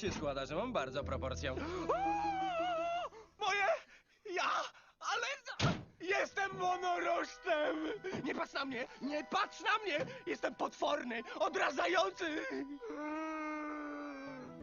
się składa, że mam bardzo proporcję. Moje! Ja! Ale... Jestem monorożcem! Nie patrz na mnie! Nie patrz na mnie! Jestem potworny, odrażający!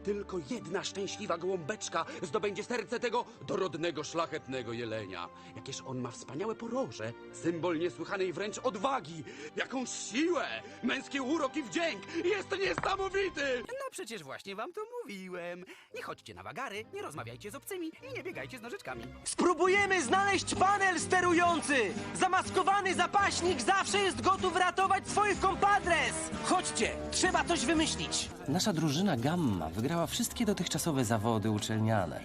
Tylko jedna szczęśliwa gołąbeczka zdobędzie serce tego dorodnego, szlachetnego jelenia. Jakież on ma wspaniałe poroże, symbol niesłychanej wręcz odwagi. Jakąż siłę, męski urok i wdzięk. Jest niesamowity! No przecież właśnie wam to mówiłem. Nie chodźcie na wagary, nie rozmawiajcie z obcymi i nie biegajcie z nożyczkami. Spróbujemy znaleźć panel sterujący! Zamaskowany zapaśnik zawsze jest gotów ratować swoich kompadres! Chodźcie, trzeba coś wymyślić! Nasza drużyna Gamma wygrała wszystkie dotychczasowe zawody uczelniane.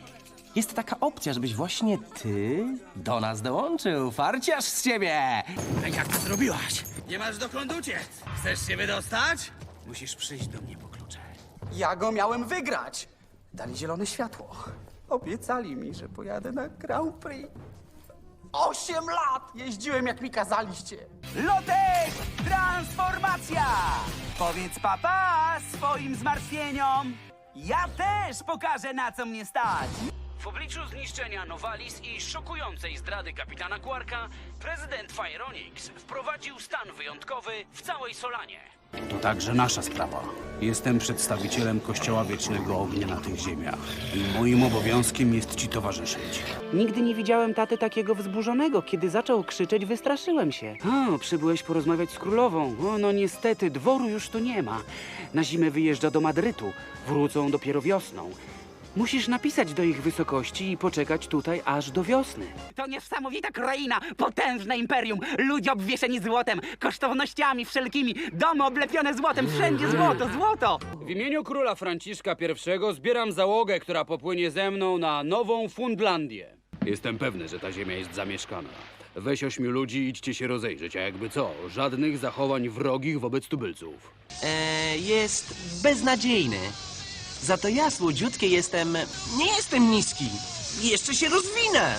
Jest taka opcja, żebyś właśnie ty do nas dołączył. Farciarz z ciebie! Jak to zrobiłaś? Nie masz dokąd uciec. Chcesz się wydostać? Musisz przyjść do mnie po klucze. Ja go miałem wygrać! Dali zielone światło. Obiecali mi, że pojadę na Grand Prix. Osiem lat jeździłem jak mi kazaliście. Lotek! Transformacja! Powiedz papa swoim zmartwieniom. Ja też pokażę na co mnie stać. W obliczu zniszczenia Novalis i szokującej zdrady kapitana Quarka, prezydent Fireonix wprowadził stan wyjątkowy w całej Solanie. To także nasza sprawa. Jestem przedstawicielem Kościoła Wiecznego Ognia na tych ziemiach i moim obowiązkiem jest ci towarzyszyć. Nigdy nie widziałem taty takiego wzburzonego. Kiedy zaczął krzyczeć, wystraszyłem się. O, przybyłeś porozmawiać z królową. O, no niestety, dworu już tu nie ma. Na zimę wyjeżdża do Madrytu. Wrócą dopiero wiosną. Musisz napisać do ich wysokości i poczekać tutaj aż do wiosny. To niesamowita kraina, potężne imperium, ludzie obwieszeni złotem, kosztownościami wszelkimi, domy oblepione złotem, wszędzie złoto, złoto! W imieniu króla Franciszka I zbieram załogę, która popłynie ze mną na Nową Fundlandię. Jestem pewny, że ta ziemia jest zamieszkana. Weź ośmiu ludzi i idźcie się rozejrzeć, a jakby co, żadnych zachowań wrogich wobec tubylców. E, jest beznadziejny. Za to ja, słodziutkie, jestem... Nie jestem niski. Jeszcze się rozwinę.